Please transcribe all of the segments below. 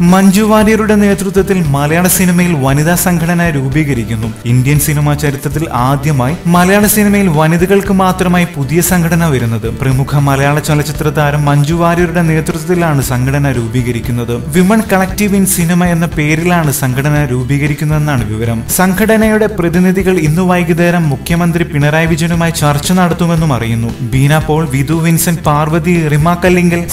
മഞ്ജു വാര്യരുടെ നേതൃത്വത്തിൽ മലയാള സിനിമയിൽ വനിതാ സംഘടന രൂപീകരിക്കുന്നു. ഇന്ത്യൻ സിനിമാ ചരിത്രത്തിൽ ആദ്യമായി മലയാള സിനിമയിൽ വനിതകൾക്ക് മാത്രമായി പുതിയ സംഘടന വരുന്നത്. പ്രമുഖ മലയാള ചലച്ചിത്ര താരം മഞ്ജു വാര്യരുടെ നേതൃത്വത്തിലാണ് സംഘടന രൂപീകരിക്കുന്നത്. വിമൺ കളക്റ്റീവ് ഇൻ സിനിമ എന്ന പേരിലാണ് സംഘടന രൂപീകരിക്കുന്നതെന്നാണ് വിവരം. സംഘടനയുടെ പ്രതിനിധികൾ ഇന്ന് വൈകുന്നേരം മുഖ്യമന്ത്രി പിണറായി വിജയനുമായി ചർച്ച നടത്തുമെന്നും അറിയുന്നു. ബീന പോൾ വിധു വിൻസെന്റ് പാർവതി റിമ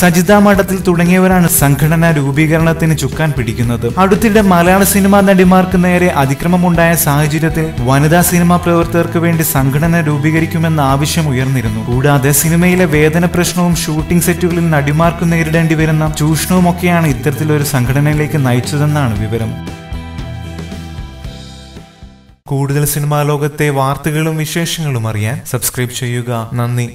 സജിത മഠത്തിൽ തുടങ്ങിയവരാണ് സംഘടന രൂപീകരണത്തിന് ചുക്കാൻ പിടിക്കുന്നത്? അടുത്തിടെ മലയാള സിനിമാ നടിമാർക്ക് നേരെ അതിക്രമമുണ്ടായ സാഹചര്യത്തിൽ വനിതാ സിനിമാ പ്രവർത്തകർക്ക് വേണ്ടി സംഘടന രൂപീകരിക്കുമെന്ന ആവശ്യം ഉയർന്നിരുന്നു. കൂടാതെ സിനിമയിലെ വേതന പ്രശ്നവും ഷൂട്ടിംഗ് സെറ്റുകളിൽ നടിമാർക്ക് നേരിടേണ്ടി വരുന്ന ചൂഷണവും ഒക്കെയാണ് ഇത്തരത്തിലൊരു സംഘടനയിലേക്ക് നയിച്ചതെന്നാണ് വിവരം. കൂടുതൽ സിനിമാ ലോകത്തെ വാർത്തകളും വിശേഷങ്ങളും അറിയാൻ സബ്സ്ക്രൈബ് ചെയ്യുക. നന്ദി.